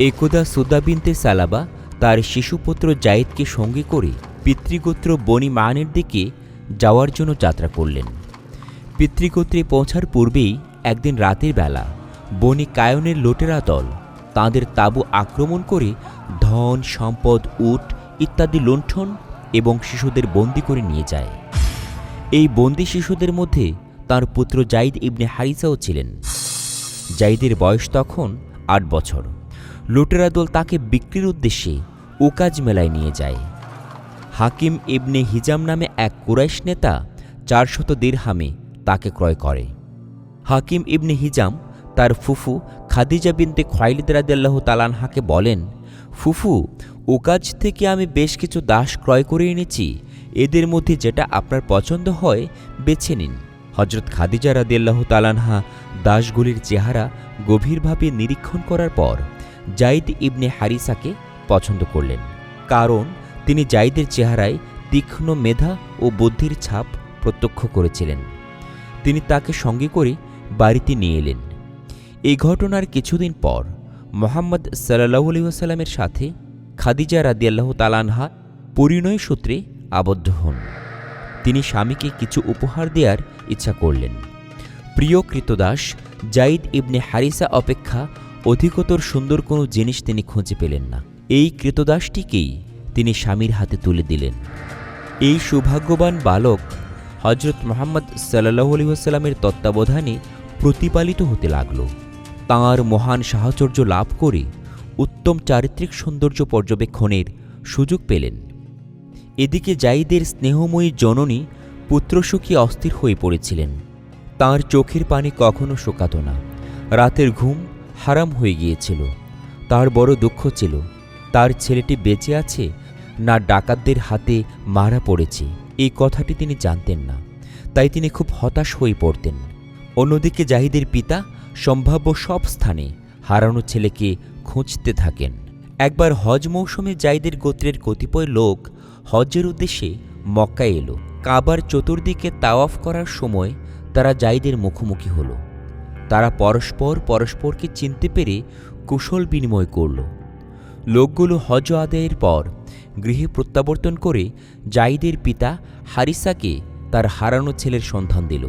একদা সুদাবিনতে সালাবা তার শিশুপুত্র জায়েদকে সঙ্গে করে পিতৃগোত্র বনি মানের দিকে যাওয়ার জন্য যাত্রা করলেন। পিতৃগোত্রে পৌঁছার পূর্বেই একদিন রাতের বেলা বনি কায়নের লোটেরা দল তাঁদের তাঁবু আক্রমণ করে ধন, সম্পদ, উট ইত্যাদি লুণ্ঠন এবং শিশুদের বন্দি করে নিয়ে যায়। এই বন্দি শিশুদের মধ্যে তার পুত্র জাইদ ইবনে হারিসাও ছিলেন। জাইদের বয়স তখন আট বছর। লুটেরা দল তাকে বিক্রির উদ্দেশ্যে ওকাজ মেলায় নিয়ে যায়। হাকিম ইবনে হিজাম নামে এক কুরাইশ নেতা চারশত দিরহামে তাকে ক্রয় করে। হাকিম ইবনে হিজাম তার ফুফু খাদিজা বিনতে খোয়াইলিদ রাদিয়াল্লাহু তালানহাকে বলেন, ফুফু ওকাজ থেকে আমি বেশ কিছু দাস ক্রয় করে এনেছি। এদের মধ্যে যেটা আপনার পছন্দ হয়, বেছে নিন। হজরত খাদিজা রাদিয়াল্লাহ তালানহা দাসগুলির চেহারা গভীরভাবে নিরীক্ষণ করার পর জাইদ ইবনে হারিসাকে পছন্দ করলেন, কারণ তিনি জাইদের চেহারায় তীক্ষ্ণ মেধা ও বুদ্ধির ছাপ প্রত্যক্ষ করেছিলেন। তিনি তাকে সঙ্গে করে বাড়িতে নিয়ে এলেন। এই ঘটনার কিছুদিন পর মোহাম্মদ সাল্লাহ আলহিহাস্লামের সাথে খাদিজা রাদিয়াল্লাহ তালানহা পরিণয় সূত্রে আবদ্ধ হন। তিনি স্বামীকে কিছু উপহার দেওয়ার ইচ্ছা করলেন। প্রিয় কৃতদাস, জাইদ ইবনে হারিসা অপেক্ষা অধিকতর সুন্দর কোনো জিনিস তিনি খুঁজে পেলেন না। এই কৃতদাসটিকেই তিনি স্বামীর হাতে তুলে দিলেন। এই সৌভাগ্যবান বালক হজরত মোহাম্মদ সাল্লাহ আলহিহাস্লামের তত্ত্বাবধানে প্রতিপালিত হতে লাগল। তাঁর মহান সাহচর্য লাভ করে উত্তম চারিত্রিক সৌন্দর্য পর্যবেক্ষণের সুযোগ পেলেন। এদিকে জাইদের স্নেহময়ী জননী পুত্রসুখী অস্থির হয়ে পড়েছিলেন। তার চোখের পানি কখনো শোকাত না। রাতের ঘুম হারাম হয়ে গিয়েছিল। তার বড় দুঃখ ছিল, তার ছেলেটি বেঁচে আছে না ডাকাতদের হাতে মারা পড়েছে, এই কথাটি তিনি জানতেন না, তাই তিনি খুব হতাশ হয়ে পড়তেন। অন্যদিকে জাহিদের পিতা সম্ভাব্য সব স্থানে হারানো ছেলেকে খুঁজতে থাকেন। একবার হজ মৌসুমে জাইদের গোত্রের কতিপয় লোক হজ্জের উদ্দেশ্যে মক্কায় এলো। কাবার চতুর্দিকে তাওয়াফ করার সময় তারা জাইদের মুখোমুখি হলো। তারা পরস্পর পরস্পরকে চিনতে পেরে কুশল বিনিময় করল। লোকগুলো হজ আদায়ের পর গৃহে প্রত্যাবর্তন করে জাইদের পিতা হারিসাকে তার হারানো ছেলের সন্ধান দিল।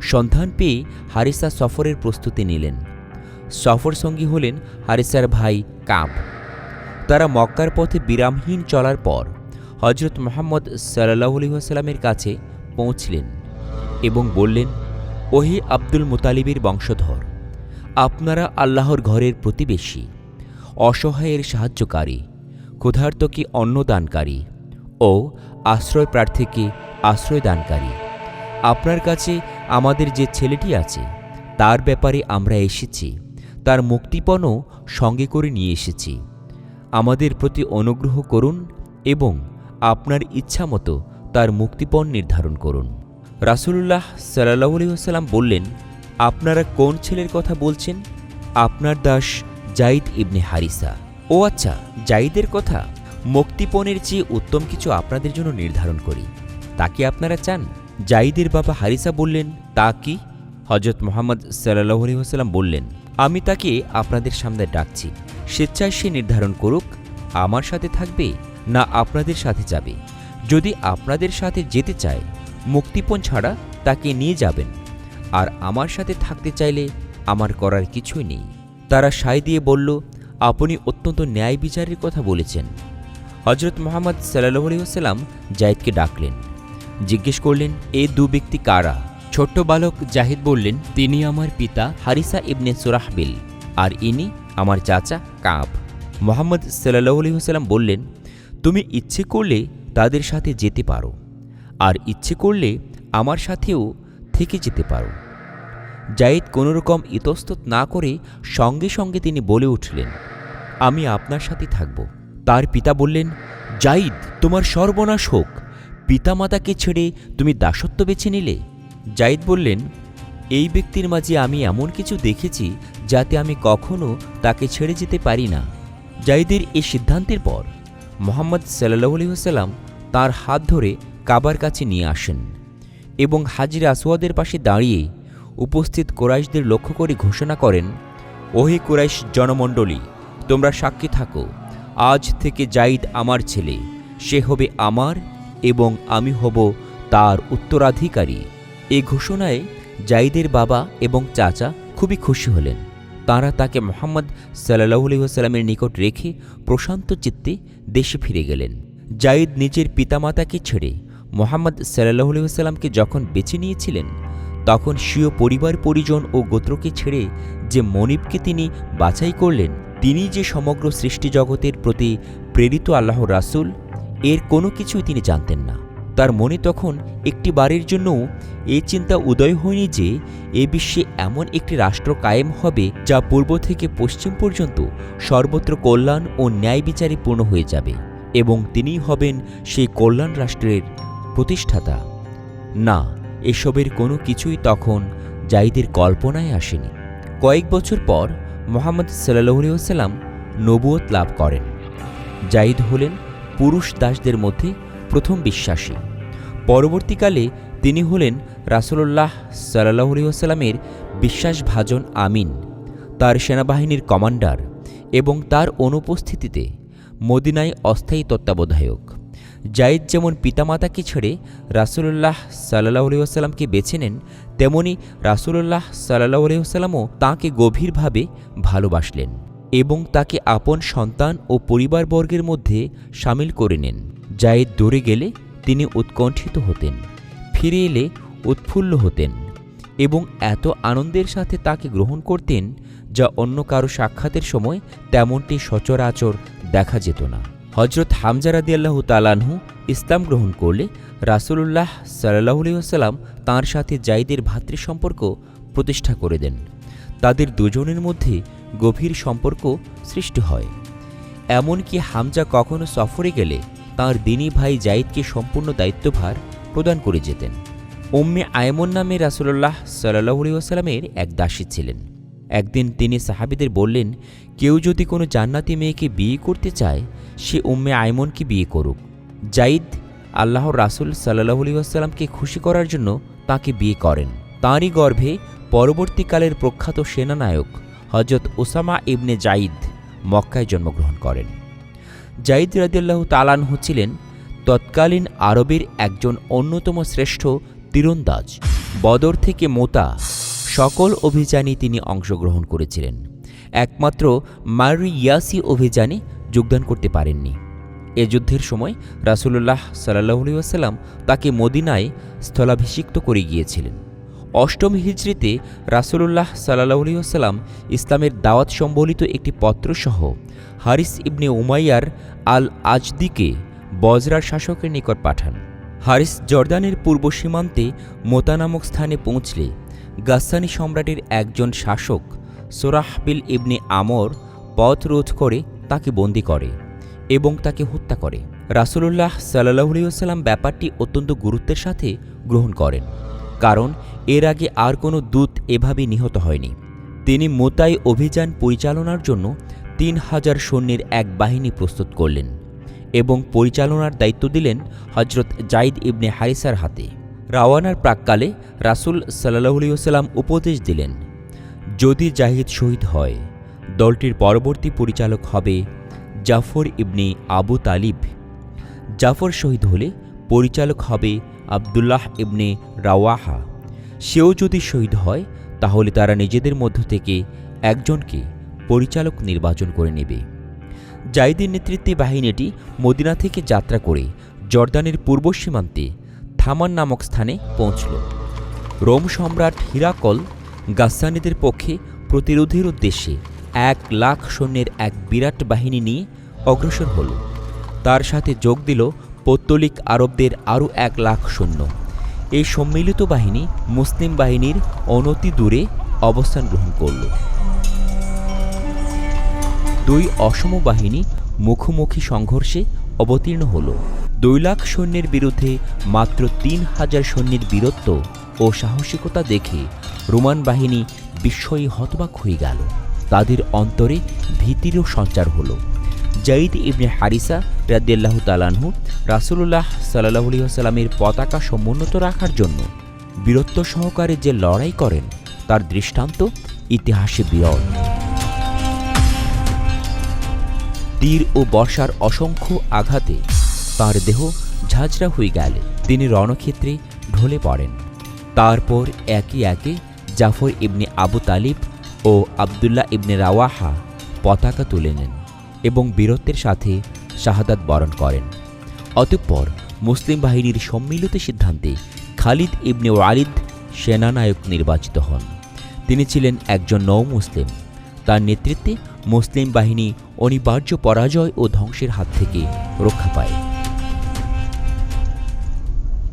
সন্ধান পেয়ে হারিসা সফরের প্রস্তুতি নিলেন। সফর সঙ্গী হলেন হারিসার ভাই কাব। তারা মক্কার পথে বিরামহীন চলার পর হজরত মোহাম্মদ সাল্লাহ আলহিহাস্লামের কাছে পৌঁছলেন এবং বললেন ওহি আব্দুল মুতালিবের বংশধর। আপনারা আল্লাহর ঘরের প্রতিবেশী। অসহায়ের সাহায্যকারী। ক্ষুধার্তকে অন্নদানকারী। ও আশ্রয় প্রার্থীকে আশ্রয়দানকারী। আপনার কাছে আমাদের যে ছেলেটি আছে, তার ব্যাপারে আমরা এসেছি। তার মুক্তিপণও সঙ্গে করে নিয়ে এসেছি। আমাদের প্রতি অনুগ্রহ করুন এবং আপনার ইচ্ছামতো তার মুক্তিপণ নির্ধারণ করুন। রাসুলুল্লাহ সাল্লাহ আলহিহাস্লাম বললেন, আপনারা কোন ছেলের কথা বলছেন? আপনার দাস জাইদ ইবনে হারিসা। ও আচ্ছা জাইদের কথা? মুক্তিপণের চেয়ে উত্তম কিছু আপনাদের জন্য নির্ধারণ করি। তাকে আপনারা চান? জাইদের বাবা হারিসা বললেন, তা কি? হজরত মোহাম্মদ সাল্লাহ আলহিহাস্লাম বললেন, আমি তাকে আপনাদের সামনে ডাকছি। স্বেচ্ছায় সে নির্ধারণ করুক, আমার সাথে থাকবে না আপনাদের সাথে যাবে। যদি আপনাদের সাথে যেতে চায় মুক্তিপণ ছাড়া তাকে নিয়ে যাবেন। আর আমার সাথে থাকতে চাইলে আমার করার কিছুই নেই। তারা সায় দিয়ে বলল, আপনি অত্যন্ত ন্যায় বিচারের কথা বলেছেন। হজরত মোহাম্মদ সাল্লাহ আলহিহাস্লাম জায়েদকে ডাকলেন। জিজ্ঞেস করলেন, এ দু ব্যক্তি কারা? ছোট্ট বালক জাহিদ বললেন, তিনি আমার পিতা হারিসা ইবনে সুরাহবিল আর ইনি আমার চাচা কাব। মোহাম্মদ সাল্লাহ আলহিহাস্লাম বললেন, তুমি ইচ্ছে করলে তাদের সাথে যেতে পারো। আর ইচ্ছে করলে আমার সাথেও থেকে যেতে পারো। জাইদ কোনোরকম ইতস্তত না করে সঙ্গে সঙ্গে তিনি বলে উঠলেন, আমি আপনার সাথে থাকব। তার পিতা বললেন জাইদ তোমার সর্বনাশ হোক। পিতামাতাকে ছেড়ে তুমি দাসত্ব বেছে নিলে? জাইদ বললেন, এই ব্যক্তির মাঝে আমি এমন কিছু দেখেছি যাতে আমি কখনো তাকে ছেড়ে যেতে পারি না। জাইদের এই সিদ্ধান্তের পর মোহাম্মদ সাল্লাহ আলহিহাস্লাম তার হাত ধরে কাবার কাছে নিয়ে আসেন এবং হাজির আসওয়াদের পাশে দাঁড়িয়ে উপস্থিত কোরাইশদের লক্ষ্য করে ঘোষণা করেন, ওহে কোরাইশ জনমণ্ডলী, তোমরা সাক্ষী থাকো, আজ থেকে জাইদ আমার ছেলে, সে হবে আমার এবং আমি হব তার উত্তরাধিকারী। এই ঘোষণায় জাইদের বাবা এবং চাচা খুবই খুশি হলেন। তাঁরা তাকে মোহাম্মদ সাল্লাহ নিকট রেখে প্রশান্ত চিত্তে দেশে ফিরে গেলেন। জাইদ নিজের পিতামাতাকে ছেড়ে মোহাম্মদ সাল্লাহ আলহিহাস্লামকে যখন বেছে নিয়েছিলেন, তখন স্বীয় পরিবার, পরিজন ও গোত্রকে ছেড়ে যে মনিবকে তিনি বাছাই করলেন, তিনি যে সমগ্র সৃষ্টি জগতের প্রতি প্রেরিত আল্লাহ রাসূল, এর কোনো কিছুই তিনি জানতেন না। তার মনে তখন একটি বারের জন্যও এই চিন্তা উদয় হয়নি যে, এ বিশ্বে এমন একটি রাষ্ট্র কায়েম হবে যা পূর্ব থেকে পশ্চিম পর্যন্ত সর্বত্র কল্যাণ ও ন্যায় বিচারে পূর্ণ হয়ে যাবে এবং তিনিই হবেন সেই কল্যাণ রাষ্ট্রের প্রতিষ্ঠাতা। না, এসবের কোনো কিছুই তখন জাইদের কল্পনায় আসেনি। কয়েক বছর পর মোহাম্মদ সাল্লাহসাল্লাম নবুয়ত লাভ করেন। জাইদ হলেন পুরুষ দাসদের মধ্যে প্রথম বিশ্বাসী। পরবর্তীকালে তিনি হলেন রাসূলুল্লাহ সাল্লাহসাল্লামের বিশ্বাসভাজন আমিন, তার সেনাবাহিনীর কমান্ডার এবং তার অনুপস্থিতিতে মদিনায় অস্থায়ী তত্ত্বাবধায়ক। জাইদ যেমন পিতামাতাকে ছেড়ে রাসূলুল্লাহ সাল্লাহ আলহিহাস্লামকে বেছে নেন, তেমনি রাসূলুল্লাহ সাল্লাহ আলহিহাস্লামও তাঁকে গভীরভাবে ভালোবাসলেন এবং তাকে আপন সন্তান ও পরিবারবর্গের মধ্যে সামিল করে নেন। জায়েদ দূরে গেলে তিনি উৎকণ্ঠিত হতেন, ফিরে এলে উৎফুল্ল হতেন এবং এত আনন্দের সাথে তাকে গ্রহণ করতেন যা অন্য কারও সাক্ষাতের সময় তেমনটি সচরাচর দেখা যেত না। হজরত হামজা রাদিয়াল্লাহু তালানহু ইসলাম গ্রহণ করলে রাসূলুল্লাহ সাল্লাহ আসাল্লাম তাঁর সাথে জাইদের ভাতৃ সম্পর্ক প্রতিষ্ঠা করে দেন। তাদের দুজনের মধ্যে গভীর সম্পর্ক সৃষ্টি হয়। এমনকি হামজা কখনো সফরে গেলে তাঁর দিনী ভাই জাইদকে সম্পূর্ণ দায়িত্বভার প্রদান করে যেতেন। উম্মে আয়মন নামে রাসুল্লাহ সাল্লাহলি আসাল্লামের এক দাসী ছিলেন। একদিন তিনি সাহাবিদের বললেন, কেউ যদি কোনো জান্নাতি মেয়েকে বিয়ে করতে চায় সে উম্মে আয়মনকে বিয়ে করুক। জাইদ আল্লাহর রাসুল সাল্লাহলি আসাল্লামকে খুশি করার জন্য তাকে বিয়ে করেন। তাঁরই গর্ভে পরবর্তীকালের প্রখ্যাত সেনানায়ক হজরত ওসামা ইবনে জাইদ মক্কায় জন্মগ্রহণ করেন। জাইদ রাদিয়াল্লাহ তালানহু ছিলেন তৎকালীন আরবের একজন অন্যতম শ্রেষ্ঠ তীরন্দাজ। বদর থেকে মোতা সকল অভিযানে তিনি অংশগ্রহণ করেছিলেন। একমাত্র মারি ইয়াসি অভিযানে যোগদান করতে পারেননি। এ যুদ্ধের সময় রাসুলুল্লাহ সাল্লাহলি আসাল্লাম তাকে মদিনায় স্থলাভিষিক্ত করে গিয়েছিলেন। অষ্টম হিজড়িতে রাসুলুল্লাহ সাল্লাহলি আসাল্লাম ইসলামের দাওয়াত সম্বলিত একটি পত্রসহ হারিস ইবনে উমাইয়ার আল আজদিকে বজরার শাসকের নিকট পাঠান। হারিস জর্দানের পূর্ব সীমান্তে মোতা নামক স্থানে পৌঁছলে গাস্সানি সম্রাটের একজন শাসক সোরাহবিল ইবনে আমর পথ রোধ করে তাকে বন্দি করে এবং তাকে হত্যা করে। রাসুলুল্লাহ সাল্লাহসাল্লাম ব্যাপারটি অত্যন্ত গুরুত্বের সাথে গ্রহণ করেন, কারণ এর আগে আর কোনো দূত এভাবে নিহত হয়নি। তিনি মোতাই অভিযান পরিচালনার জন্য তিন হাজার সৈন্যের এক বাহিনী প্রস্তুত করলেন এবং পরিচালনার দায়িত্ব দিলেন হজরত জাইদ ইবনে হারিসার হাতে। রাওয়ানার প্রাককালে রাসুল সাল্লাহসাল্লাম উপদেশ দিলেন, যদি জাহিদ শহীদ হয় দলটির পরবর্তী পরিচালক হবে জাফর ইবনে আবু তালিব। জাফর শহীদ হলে পরিচালক হবে আবদুল্লাহ ইবনে রাওয়াহা। সেও যদি শহীদ হয়, তাহলে তারা নিজেদের মধ্য থেকে একজনকে পরিচালক নির্বাচন করে নেবে। জাইদের নেতৃত্বে বাহিনীটি মদিনা থেকে যাত্রা করে জর্দানের পূর্ব সীমান্তে থামান নামক স্থানে পৌঁছল। রোম সম্রাট হিরাকল গাস্সানিদের পক্ষে প্রতিরোধের উদ্দেশ্যে এক লাখ সৈন্যের এক বিরাট বাহিনী নিয়ে অগ্রসর হল। তার সাথে যোগ দিল পৌত্তলিক আরবদের আরও এক লাখ সৈন্য। এই সম্মিলিত বাহিনী মুসলিম বাহিনীর অনতি দূরে অবস্থান গ্রহণ করল। দুই অসম বাহিনী মুখোমুখি সংঘর্ষে অবতীর্ণ হল। দুই লাখ সৈন্যের বিরুদ্ধে মাত্র তিন হাজার সৈন্যের বীরত্ব ও সাহসিকতা দেখে রোমান বাহিনী বিস্ময়ী হতবাক হয়ে গেল। তাদের অন্তরে ভীতিরও সঞ্চার হলো। জাইদ ইবনে হারিসা রাদিয়াল্লাহু তালানহু রাসুলুল্লাহ সাল্লাহ সাল্লামের পতাকা সমুন্নত রাখার জন্য বীরত্ব সহকারে যে লড়াই করেন, তার দৃষ্টান্ত ইতিহাসে বিরল। তীর ও বর্ষার অসংখ্য আঘাতে তার দেহ ঝাঁঝরা হয়ে গেলে। তিনি রণক্ষেত্রে ঢলে পড়েন। তারপর একে একে জাফর ইবনে আবু তালিব ও আবদুল্লাহ ইবনে রাওয়াহা পতাকা তুলে নেন এবং বীরত্বের সাথে শাহাদাত বরণ করেন। অতঃপর মুসলিম বাহিনীর সম্মিলিত সিদ্ধান্তে খালিদ ইবনে ওয়ালিদ সেনানায়ক নির্বাচিত হন। তিনি ছিলেন একজন নৌ মুসলিম। তার নেতৃত্বে মুসলিম বাহিনী অনিবার্য পরাজয় ও ধ্বংসের হাত থেকে রক্ষা পায়।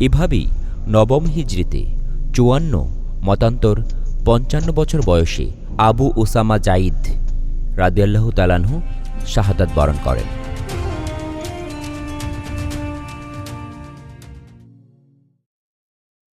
এভাবেই নবম হিজরিতে চুয়ান্ন, মতান্তর পঞ্চান্ন বছর বয়সে আবু ওসামা জাইদ রাদিয়াল্লাহু তালানহু শাহাদাত বরণ করেন।